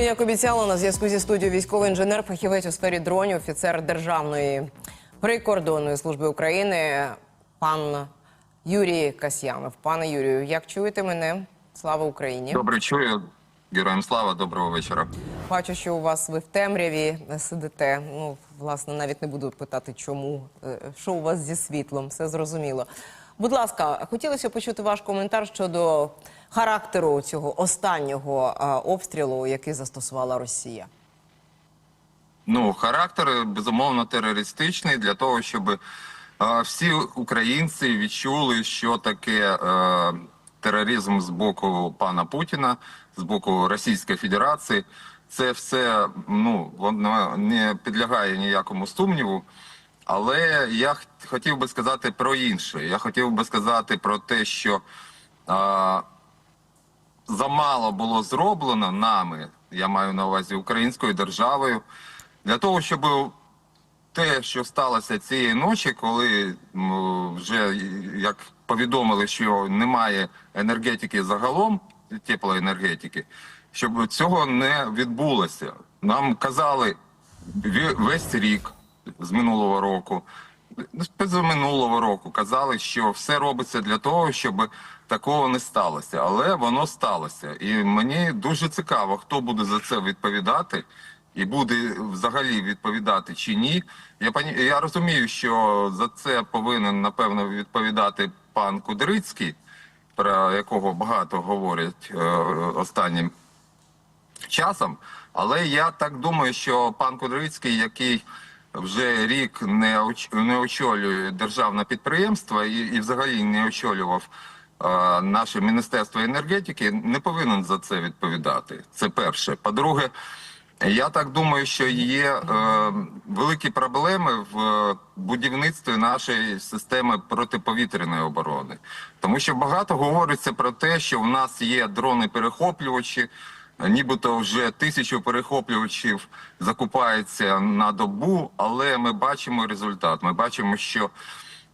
І як обіцяла на зв'язку зі студією військовий інженер, фахівець у сфері дронів, офіцер Державної прикордонної служби України, пан Юрій Касьянов. Пане Юрію, як чуєте мене? Слава Україні! Добре, чую. Героям слава, доброго вечора. Бачу, що у вас ви в темряві сидите. Ну, власне, навіть не буду питати, чому, Е, що у вас зі світлом, все зрозуміло. Будь ласка, хотілося почути ваш коментар щодо характеру цього останнього обстрілу, який застосувала Росія. Ну, характер безумовно терористичний для того, щоб всі українці відчули, що таке тероризм з боку пана Путіна, з боку Російської Федерації. Це все ну воно не підлягає ніякому сумніву. Але я хотів би сказати про інше. Я хотів би сказати про те, що е, замало було зроблено нами, я маю на увазі українською державою, для того, щоб те, що сталося цієї ночі, коли вже як повідомили, що немає енергетики загалом, теплоенергетики, щоб цього не відбулося. Нам казали весь рік з минулого року, з минулого року казали, що все робиться для того, щоб такого не сталося, але воно сталося. І мені дуже цікаво, хто буде за це відповідати. І буде взагалі відповідати чи ні. Я пані я розумію, що за це повинен напевно відповідати пан Кудрицький, про якого багато говорять е, останнім часом. Але я так думаю, що пан Кудрицький, який вже рік не оч- не очолює державне підприємство і, і взагалі не очолював е, наше міністерство енергетики, не повинен за це відповідати. Це перше. По-друге, я так думаю, що є е, великі проблеми в будівництві нашої системи протиповітряної оборони, тому що багато говориться про те, що в нас є дрони-перехоплювачі. Нібито вже тисячу перехоплювачів закупається на добу, але ми бачимо результат. Ми бачимо, що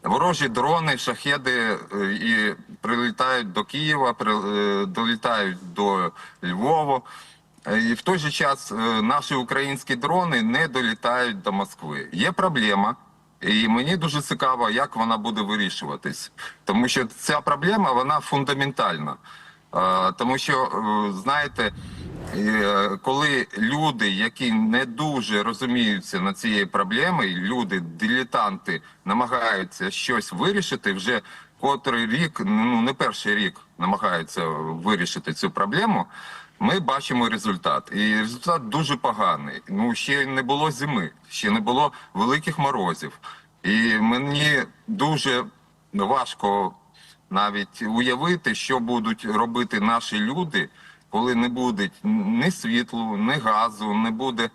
ворожі дрони, шахеди е, і прилітають до Києва, е, долітають до Львова. Е, І в той же час наші українські дрони не долітають до Москви. Є проблема, і мені дуже цікаво, як вона буде вирішуватись, тому що ця проблема вона фундаментальна. Тому що е, знаєте, е, коли люди, які не дуже розуміються на цієї проблеми, люди, дилетанти, намагаються щось вирішити, вже котрий рік, ну не перший рік намагаються вирішити цю проблему. Ми бачимо результат, і результат дуже поганий. Ну ще не було зими, ще не було великих морозів, і мені дуже важко навіть уявити, що будуть робити наші люди, коли не буде ні світлу, ні газу, не буде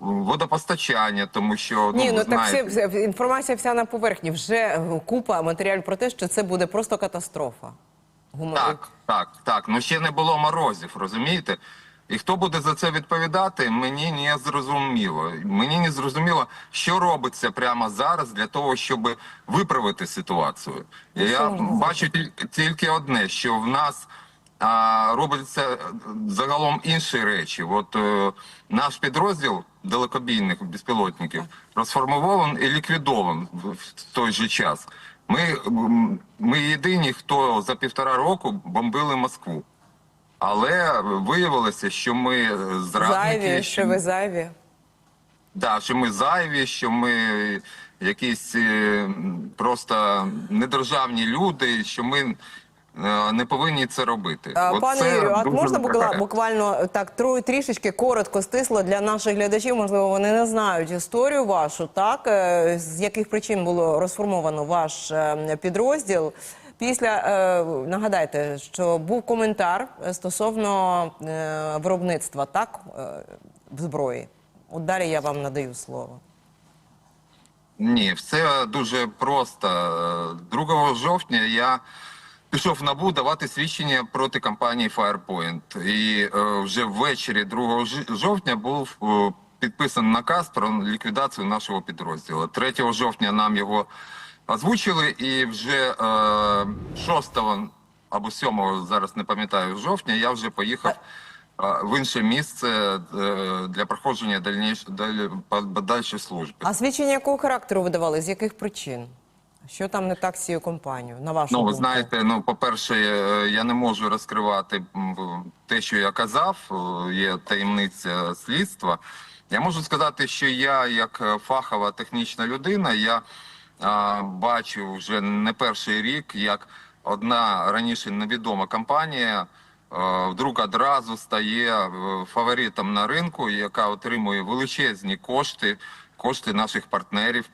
водопостачання, тому що Ні, ну так знаєте, все, все, інформація вся на поверхні. Вже купа матеріалів про те, що це буде просто катастрофа. Гумор... Так, так, так. Ну ще не було морозів, розумієте? І хто буде за це відповідати, мені не зрозуміло. Мені не зрозуміло, що робиться прямо зараз для того, щоб виправити ситуацію. І я бачу тіль- тільки одне, що в нас а, робляться загалом інші речі. От е, наш підрозділ далекобійних безпілотників розформований і ліквідований в, в той же час. Ми, ми єдині, хто за півтора року бомбили Москву. Але виявилося, що ми зрадники, Зайві, що ви зайві. да, що ми зайві, що ми якісь е, просто недержавні люди, що ми е, не повинні це робити. От Пане Юрію, а можна букла- буквально так тру- трішечки коротко стисло для наших глядачів? Можливо, вони не знають історію вашу, так Е, з яких причин було розформовано ваш е, підрозділ. Після е, нагадайте, що був коментар е, стосовно е, виробництва так е, зброї. От далі я вам надаю слово. Ні, все дуже просто. 2 жовтня я пішов в НАБУ давати свідчення проти компанії Firepoint. І вже ввечері 2 жовтня був підписаний наказ про ліквідацію нашого підрозділу. 3 жовтня нам його озвучили, і вже е, 6 або 7, зараз не пам'ятаю, жовтня я вже поїхав е, в інше місце е, для проходження дальніш, далі, подальшої служби. А свідчення якого характеру видавали? З яких причин? Що там не так з цією компанією? На вашу Ну, думку? знаєте, ну по-перше, е, я не можу розкривати те, що я казав. Є таємниця слідства. Я можу сказати, що я, як фахова технічна людина, я бачу вже не перший рік, як одна раніше невідома компанія е, вдруг одразу стає е, фаворитом на ринку, яка отримує величезні кошти, кошти наших партнерів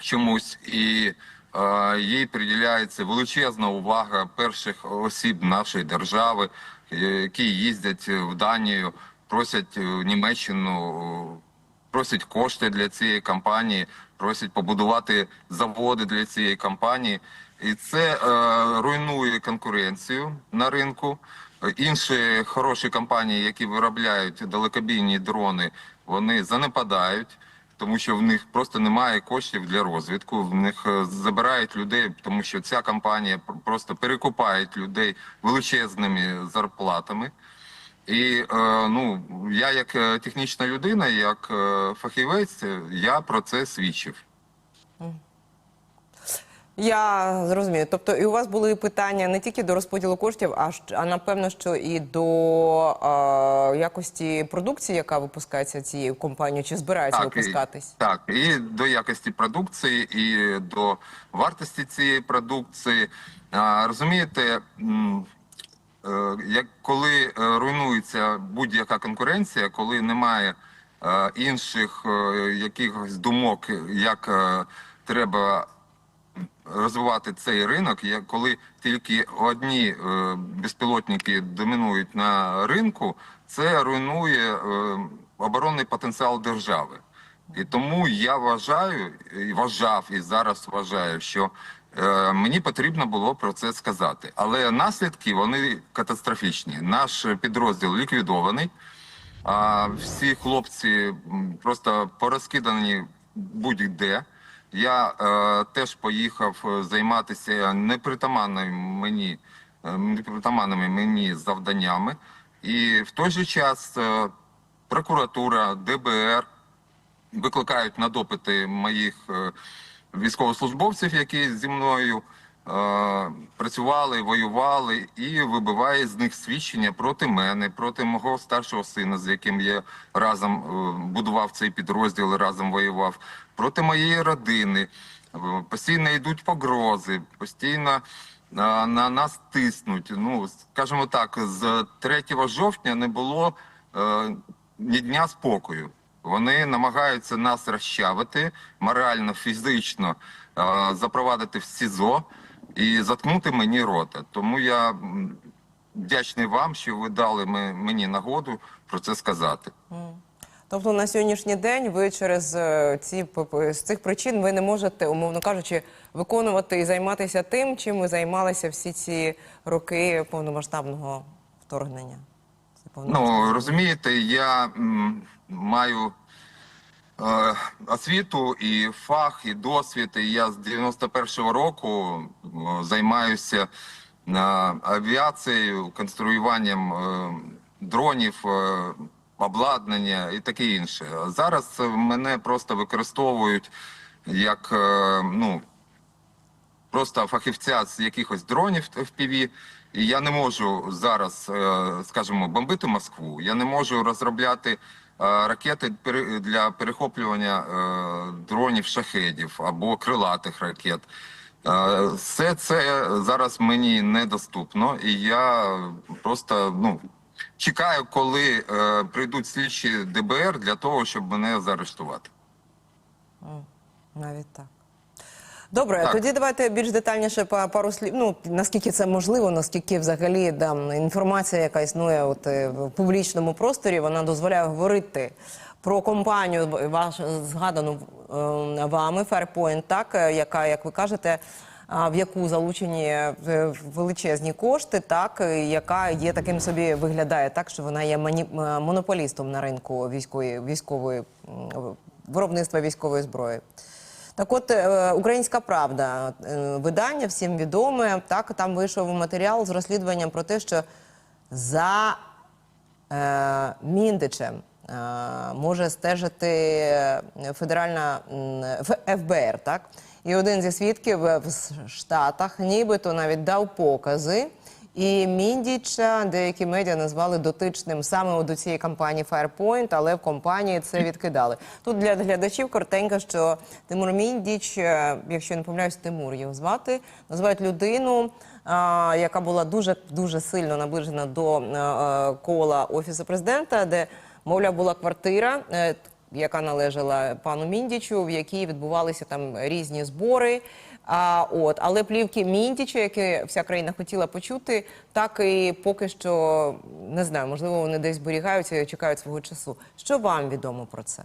чомусь, і е, їй приділяється величезна увага перших осіб нашої держави, які їздять в Данію, просять Німеччину, просять кошти для цієї компанії, просять побудувати заводи для цієї компанії. І це е, руйнує конкуренцію на ринку. Інші хороші компанії, які виробляють далекобійні дрони, вони занепадають тому що в них просто немає коштів для розвитку. В них е, забирають людей, тому що ця компанія просто перекупає людей величезними зарплатами. І е, ну я, як е, технічна людина, як е, фахівець, я про це свідчив. Я зрозумію. Тобто, і у вас були питання не тільки до розподілу коштів, а а напевно, що і до е, якості продукції, яка випускається цією компанією, чи збирається і, випускатись? так, і до якості продукції, і до вартості цієї продукції. А, розумієте, як коли е, руйнується будь-яка конкуренція, коли немає е, інших е, якихось думок, як е, треба розвивати цей ринок, як коли тільки одні е, безпілотники домінують на ринку, це руйнує е, оборонний потенціал держави. І тому я вважаю і вважав, і зараз вважаю, що е, мені потрібно було про це сказати. Але наслідки вони катастрофічні. Наш підрозділ ліквідований. А всі хлопці просто порозкидані будь-де. Я е, теж поїхав е, займатися непритаманними мені, е, непритаманними мені завданнями. І в той же час е, прокуратура, ДБР викликають на допити моїх е, військовослужбовців, які зі мною е, працювали, воювали, і вибиває з них свідчення проти мене, проти мого старшого сина, з яким я разом е, будував цей підрозділ, разом воював, проти моєї родини. Е, Постійно йдуть погрози, постійно е, на нас тиснуть. Ну, скажімо так, з 3 жовтня не було е, ні дня спокою. Вони намагаються нас розчавити морально, фізично е, запровадити в СІЗО і заткнути мені рота. Тому я вдячний вам, що ви дали мені нагоду про це сказати. Тобто на сьогоднішній день ви через е, ці з цих причин ви не можете, умовно кажучи, виконувати і займатися тим, чим ви займалися всі ці роки повномасштабного вторгнення. Ну розумієте, я маю е, освіту і фах, і досвід. І я з 91-го року займаюся е, авіацією, конструюванням е, дронів. е, Обладнання і таке інше. Зараз е, мене просто використовують як е, ну просто фахівця з якихось дронів FPV, і я не можу зараз, е, скажімо, бомбити Москву. Я не можу розробляти е, ракети для перехоплювання е, дронів шахедів або крилатих ракет. Е, Все це зараз мені недоступно, і я просто ну чекаю, коли е, прийдуть слідчі ДБР для того, щоб мене заарештувати. Навіть так. Добре, Так. тоді давайте більш детальніше па- пару слів. Ну наскільки це можливо, наскільки взагалі да, інформація, яка існує от, е, в публічному просторі, вона дозволяє говорити про компанію ваш згадану е, вами Fairpoint, так е, яка, як ви кажете. В яку залучені величезні кошти, так яка є таким собі виглядає так, що вона є мані- монополістом на ринку військової військової виробництва військової зброї. Так от е, Українська Правда, е, видання всім відоме. Так там вийшов матеріал з розслідуванням про те, що за е, Міндичем е, може стежити федеральна ФБР, так? І один зі свідків в Штатах нібито навіть дав покази. І Міндіча деякі медіа назвали дотичним саме до цієї кампанії Firepoint, але в компанії це відкидали. Тут для глядачів коротенько, що Тимур Міндіч, е, якщо я не помиляюсь, Тимур його звати, називають людину, яка була дуже дуже сильно наближена до е, е, кола офісу президента, де мовляв була квартира. яка належала пану Міндічу, в якій відбувалися там різні збори. А от, але плівки Міндіча, які вся країна хотіла почути, так і поки що не знаю, можливо, вони десь зберігаються і чекають свого часу. Що вам відомо про це?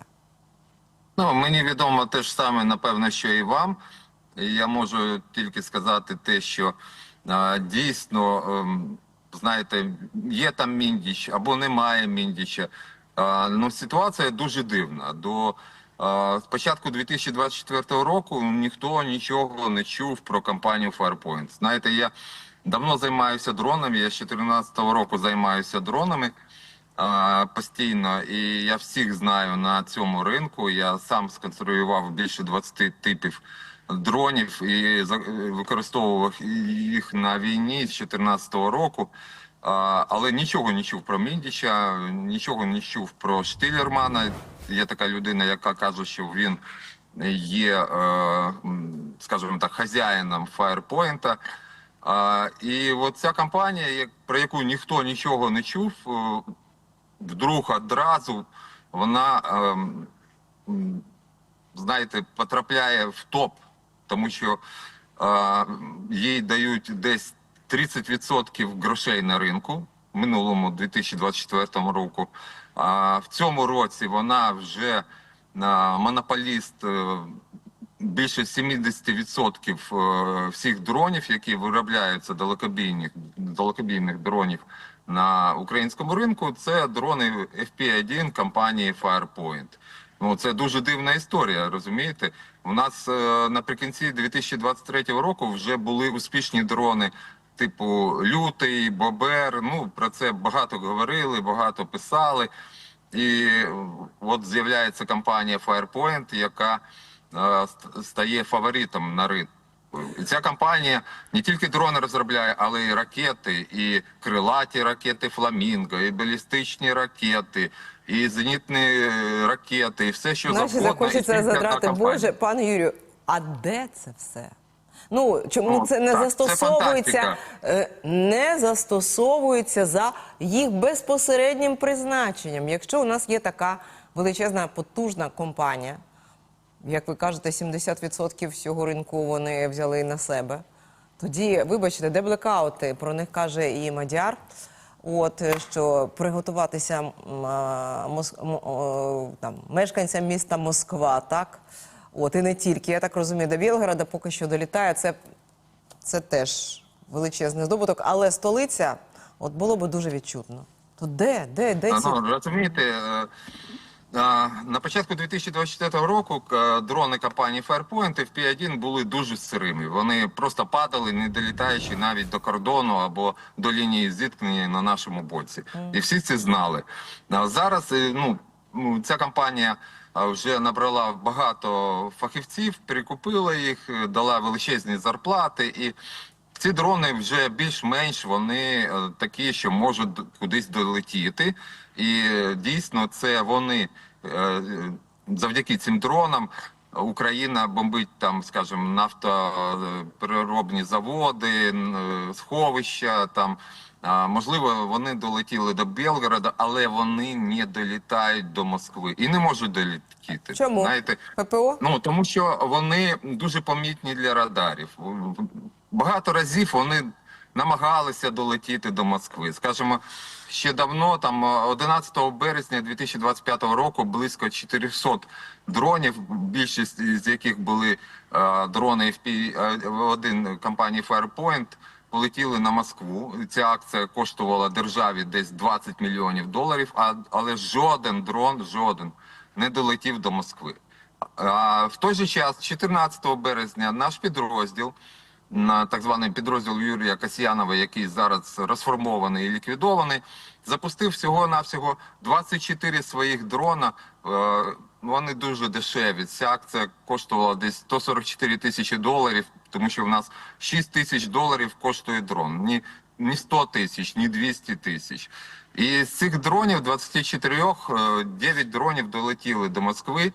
Ну, мені відомо те ж саме, напевно, що і вам. Я можу тільки сказати те, що а, дійсно, ем, знаєте, є там міндіч або немає міндіча. А, ну, ситуація дуже дивна. До а, з початку 2024 року ніхто нічого не чув про компанію Firepoint. Знаєте, я давно займаюся дронами. Я з 2014 року займаюся дронами постійно, і я всіх знаю на цьому ринку. Я сам сконструював більше 20 типів дронів і використовував їх на війні з 2014 року. Але нічого не чув про Міндіча, нічого не чув про Штилермана. Є така людина, яка каже, що він є, е, скажімо так, хазяїном Firepoint. І от ця компанія, про яку ніхто нічого не чув, е, вдруг одразу вона, знаєте, потрапляє в топ, тому що е, їй дають десь 30% грошей на ринку в минулому 2024 року. А в цьому році вона вже е, монополіст. е, Більше 70% е, всіх дронів, які виробляються далекобійних далекобійних дронів на українському ринку, це дрони FP1 компанії Firepoint. Ну це дуже дивна історія, розумієте? У нас е, наприкінці 2023 року вже були успішні дрони. Типу Лютий, Бобер. Ну про це багато говорили, багато писали. І от з'являється компанія Firepoint, яка е, стає фаворитом на ринку. І Ця компанія не тільки дрони розробляє, але й ракети, і крилаті ракети Фламінго, і балістичні ракети, і зенітні е, ракети, і все, що Наші завгодно. Захочеться задрати. Боже, пане Юрію, а де це все? Ну чому Ну, це не так, застосовується, фантастика. е, не застосовується за їх безпосереднім призначенням? Якщо у нас є така величезна потужна компанія, як ви кажете, 70% всього ринку вони взяли на себе. Тоді, вибачте, де блекаути? Про них каже і Мадяр. От е, що приготуватися а, мос- о, там мешканцям міста Москва, так от і не тільки. Я так розумію, до Білгорода поки що долітає. Це, це теж величезний здобуток, але столиця, от було би дуже відчутно. То де, де, де ці Ну, розумієте, е, е, на початку 2024 року е, дрони компанії Firepoint і FP1 були дуже сирими. Вони просто падали, не долітаючи навіть до кордону або до лінії зіткнення на нашому боці. І всі це знали. А зараз ну, ця компанія вже набрала багато фахівців, перекупила їх, е, дала величезні зарплати і. Ці дрони вже більш-менш вони е, такі, що можуть кудись долетіти, і е, дійсно це вони завдяки цим дронам. Україна бомбить там, скажімо, нафтопереробні заводи, сховища. Там можливо, вони долетіли до Белгорода, але вони не долітають до Москви і не можуть долетіти. чому Знаєте, ППО? Ну тому що вони дуже помітні для радарів. Багато разів вони намагалися долетіти до Москви. Скажімо, ще давно, там 11 березня 2025 року, близько 400 дронів, більшість з яких були е, дрони FP-1 компанії Firepoint, полетіли на Москву. Ця акція коштувала державі десь 20 мільйонів доларів, але жоден дрон, жоден не долетів до Москви. А в той же час, 14 березня, наш підрозділ на так званий підрозділ Юрія Касьянова, який зараз розформований і ліквідований, запустив всього навсього 24 своїх дрона. Е, Вони дуже дешеві. Ця акція коштувала десь 144 тисячі доларів, тому що в нас 6 тисяч доларів коштує дрон. Ні, ні 100 тисяч, ні 200 тисяч. І з цих дронів 24, е, 9 дронів долетіли до Москви.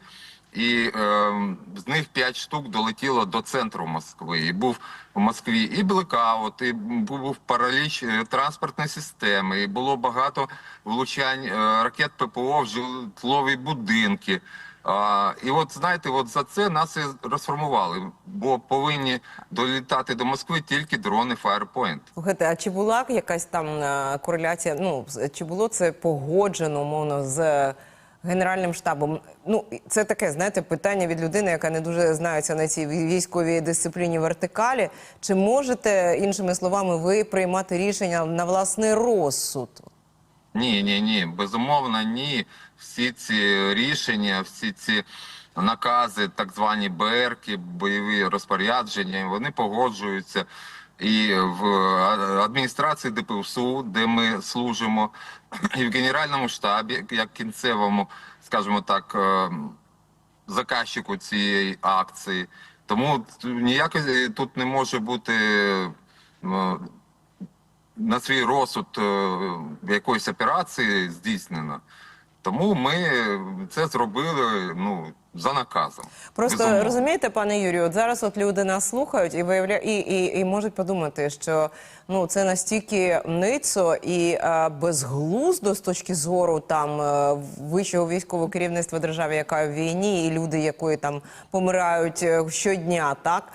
І е, з них 5 штук долетіло до центру Москви. І був у Москві і блекаут, і був параліч е, транспортної системи, і було багато влучань е, ракет ППО в житлові будинки. А, і от знаєте, от за це нас і розформували, бо повинні долітати до Москви тільки дрони Firepoint. Слухайте, а чи була якась там е, кореляція? Ну чи було це погоджено умовно з генеральним штабом? Ну це таке, знаєте, питання від людини, яка не дуже знається на цій військовій дисципліні вертикалі. Чи можете іншими словами ви приймати рішення на власний розсуд? Ні, ні, ні, безумовно, ні. Всі ці рішення, всі ці накази, так звані БРки, бойові розпорядження, вони погоджуються і в адміністрації ДПСУ, де ми служимо, і в генеральному штабі, як кінцевому, скажімо так, е, заказчику цієї акції. Тому т- ніякої тут не може бути е, на свій розсуд е, якоїсь операції здійснено. Тому ми це зробили ну, за наказом. Просто Безумовно. розумієте, пане Юрію, от зараз от люди нас слухають і виявля... і, і, і можуть подумати, що ну це настільки ницо і е, безглуздо з точки зору там е, вищого військового керівництва держави, яка в війні, і люди, якої там помирають е, щодня, так.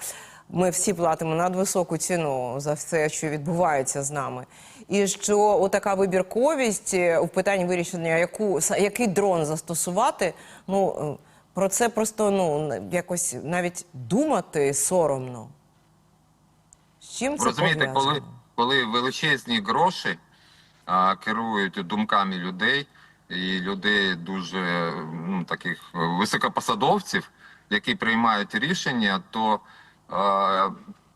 Ми всі платимо надвисоку ціну за все, що відбувається з нами. І що така вибірковість е, у питанні вирішення, яку який дрон застосувати, ну е, про це просто ну якось навіть думати соромно. З чим це розумієте, коли, коли величезні гроші а, керують думками людей, і людей дуже ну, таких високопосадовців, які приймають рішення, то а,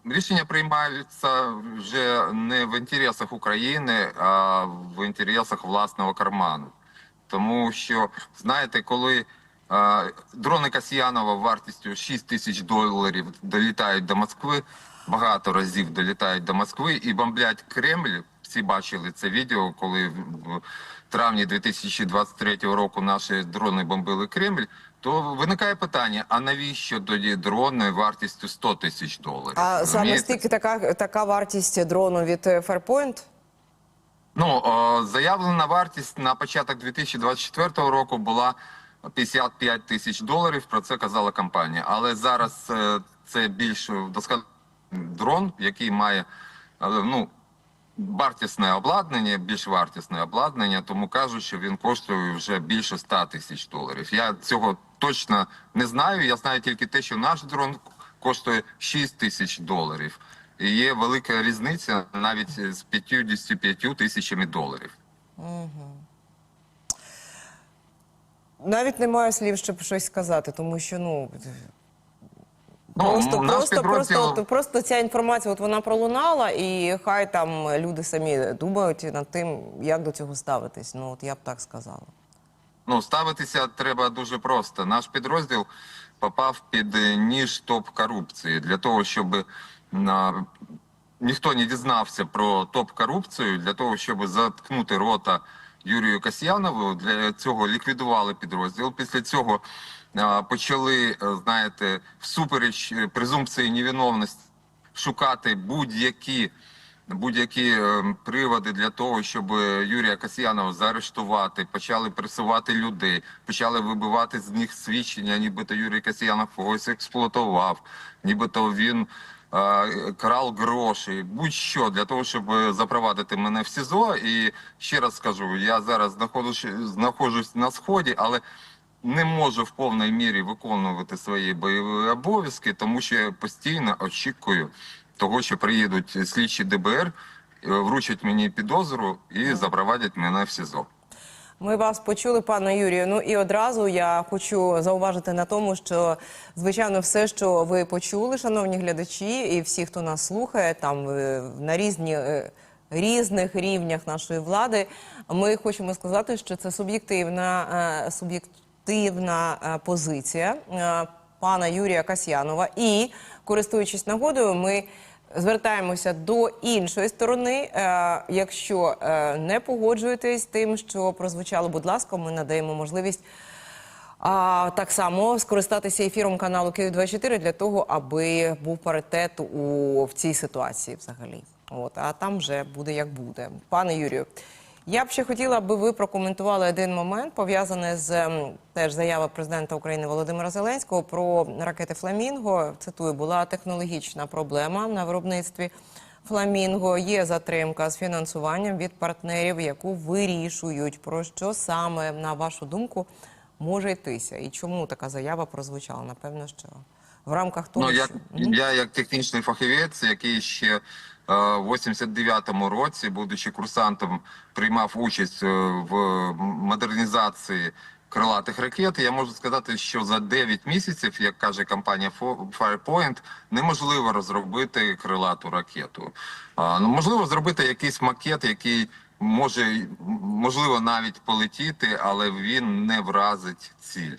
рішення приймаються вже не в інтересах України, а в інтересах власного карману. Тому що, знаєте, коли дрони Касьянова вартістю 6 тисяч доларів долітають до Москви, багато разів долітають до Москви і бомблять Кремль. Всі бачили це відео, коли в травні 2023 року наші дрони бомбили Кремль. То виникає питання: а навіщо тоді дрони вартістю 100 тисяч доларів? А саме стільки така, така вартість дрону від е, Fairpoint? Ну, заявлена вартість на початок 2024 року була 55 тисяч доларів. Про це казала компанія. Але зараз е, це більш вдосконалений дрон, який має е, ну, вартісне обладнання, більш вартісне обладнання, тому кажуть, що він коштує вже більше 100 тисяч доларів. Я цього точно не знаю. Я знаю тільки те, що наш дрон коштує 6 тисяч доларів. І є велика різниця навіть з 55 тисячами доларів. Навіть немає слів, щоб щось сказати, тому що ну. Ну, Просто, просто, підрозділ- просто, просто ця інформація, от вона пролунала, і хай там люди самі думають над тим, як до цього ставитись. Ну, от я б так сказала. Ну, ставитися треба дуже просто. Наш підрозділ попав під е, ніж топ корупції для того, щоб на, ніхто не дізнався про топ корупцію, для того, щоб заткнути рота Юрію Касьянову. Для цього ліквідували підрозділ. Після цього почали, е, знаєте, всупереч е, презумпції невиновності шукати будь-які будь-які е, приводи для того, щоб е, Юрія Касьянова заарештувати, почали пресувати людей, почали вибивати з них свідчення, нібито Юрій Касьянов когось експлуатував, нібито він крав гроші, будь-що для того, щоб е, запровадити мене в СІЗО. І ще раз скажу, я зараз знаходжусь, знаходжусь на сході, але не можу в повній мірі виконувати свої бойові обов'язки, тому що я постійно очікую того, що приїдуть слідчі ДБР, е, вручать мені підозру і запровадять мене в СІЗО. Ми вас почули, пане Юрію. Ну і одразу я хочу зауважити на тому, що звичайно, все, що ви почули, шановні глядачі, і всі, хто нас слухає, там е, на різні. е, Різних рівнях нашої влади ми хочемо сказати, що це суб'єктивна е, суб'єктивна позиція пана Юрія Касьянова. І користуючись нагодою, ми звертаємося до іншої сторони. Е, Якщо е, не погоджуєтесь тим, що прозвучало, будь ласка, ми надаємо можливість. Так само скористатися ефіром каналу Київ 24 для того, аби був паритет у в цій ситуації взагалі. От а там вже буде як буде. Пане Юрію, я б ще хотіла, аби ви прокоментували один момент, пов'язаний з теж заява президента України Володимира Зеленського про ракети Фламінго. Цитую, була технологічна проблема на виробництві. Фламінго є затримка з фінансуванням від партнерів, яку вирішують. Про що саме на вашу думку може йтися? І чому така заява прозвучала? Напевно, що в рамках того, Ну, я, що... я як технічний фахівець, який ще е, в 89-му році, будучи курсантом, приймав участь е, в модернізації крилатих ракет, я можу сказати, що за 9 місяців, як каже компанія Firepoint, неможливо розробити крилату ракету. А, ну, можливо, зробити якийсь макет, який може, можливо, навіть полетіти, але він не вразить ціль.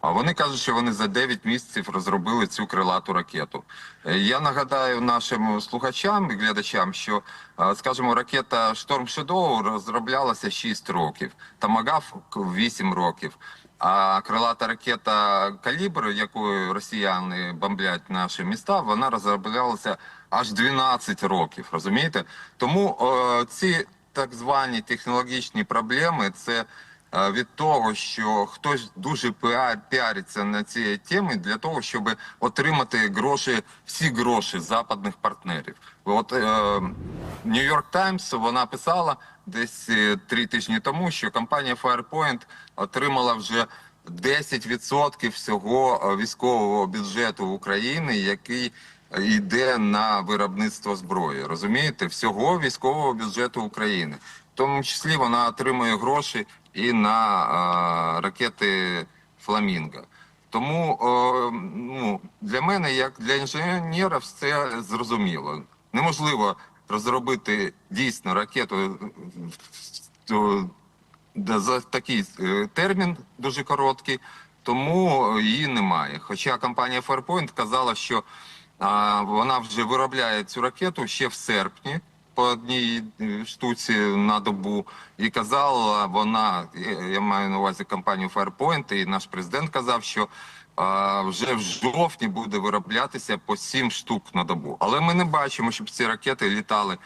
А вони кажуть, що вони за 9 місяців розробили цю крилату ракету. Е, Я нагадаю нашим слухачам і глядачам, що, е, скажімо, ракета Шторм Shadow розроблялася 6 років, Тамагав 8 років. А крилата ракета Калібр, якою росіяни бомблять наші міста, вона розроблялася аж 12 років. Розумієте? Тому е, ці так звані технологічні проблеми це е, від того, що хтось дуже піар- піариться на цій темі для того, щоб отримати гроші, всі гроші западних партнерів. От е, New York Times вона писала десь е, три тижні тому, що компанія Firepoint отримала вже 10% всього е, військового бюджету України, який йде на виробництво зброї. Розумієте, всього військового бюджету України. В тому числі вона отримує гроші і на е, ракети Фламінго. Тому е, ну, для мене, як для інженера, все зрозуміло. Неможливо розробити дійсно ракету за такий е, термін дуже короткий, тому її немає. Хоча компанія Fairpoint казала, що а, вона вже виробляє цю ракету ще в серпні по одній е, штуці на добу. І казала вона, я- маю на увазі компанію Fairpoint, і наш президент казав, що а, вже в жовтні буде вироблятися по 7 штук на добу. Але ми не бачимо, щоб ці ракети літали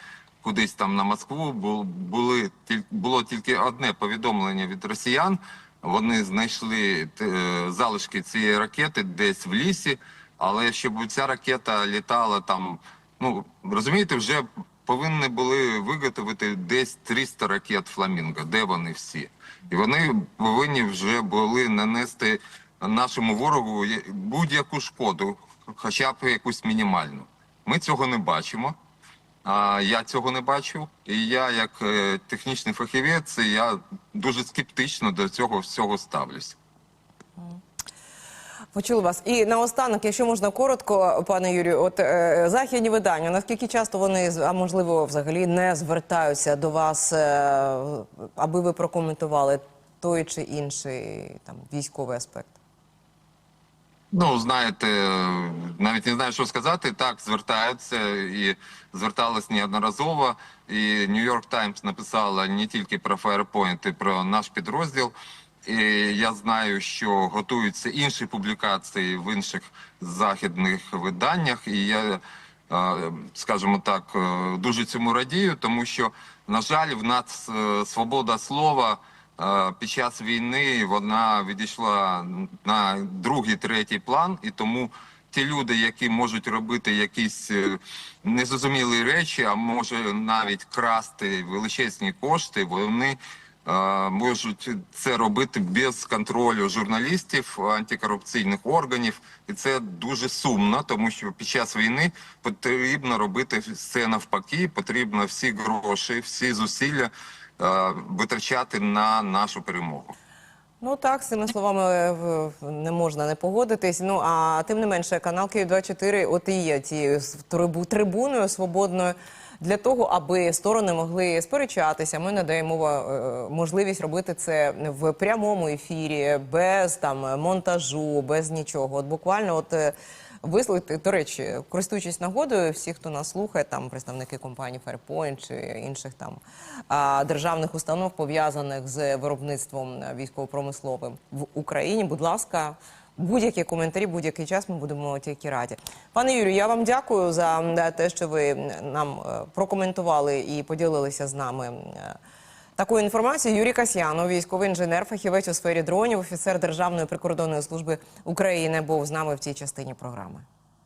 кудись там на Москву. Бу- Були було тільки одне повідомлення від росіян. Вони знайшли е, залишки цієї ракети десь в лісі. Але щоб ця ракета літала там, ну розумієте, вже повинні були виготовити десь 300 ракет Фламінго. Де вони всі? І вони повинні вже були нанести нашому ворогу будь-яку шкоду, хоча б якусь мінімальну. Ми цього не бачимо. А я цього не бачу. І я, як е, технічний фахівець, я дуже скептично до цього всього ставлюся. Почули вас. І наостанок, якщо можна коротко, пане Юрію, от е, західні видання, наскільки часто вони, а можливо, взагалі не звертаються до вас, е, аби ви прокоментували той чи інший там військовий аспект? Ну, знаєте, навіть не знаю, що сказати. Так, звертаються і звертались неодноразово. І York Times написала не тільки про Firepoint, і про наш підрозділ. Я знаю, що готуються інші публікації в інших західних виданнях. І я, е, скажімо так, е, дуже цьому радію, тому що, на жаль, в нас е, свобода слова. Під час війни вона відійшла на другий, третій план, і тому ті люди, які можуть робити якісь незрозумілі речі, а може навіть красти величезні кошти, вони можуть це робити без контролю журналістів, антикорупційних органів, і це дуже сумно, тому що під час війни потрібно робити все навпаки, потрібно всі гроші, всі зусилля е, витрачати на нашу перемогу. Ну так, з цими словами е, не можна не погодитись. Ну а тим не менше, канал Київ 24 от і є тією трибуною свободною для того, аби сторони могли сперечатися. Ми надаємо е, можливість робити це в прямому ефірі, без там монтажу, без нічого. От буквально, от. е, Висловити, до речі, користуючись нагодою, всі, хто нас слухає, там представники компанії Fairpoint чи інших там державних установ, пов'язаних з виробництвом військово-промисловим в Україні. Будь ласка, будь-які коментарі, будь-який час ми будемо тільки раді. Пане Юрію, я вам дякую за те, що ви нам е, прокоментували і поділилися з нами. е, Такою інформацією Юрій Касьянов, військовий інженер, фахівець у сфері дронів, офіцер Державної прикордонної служби України, був з нами в цій частині програми.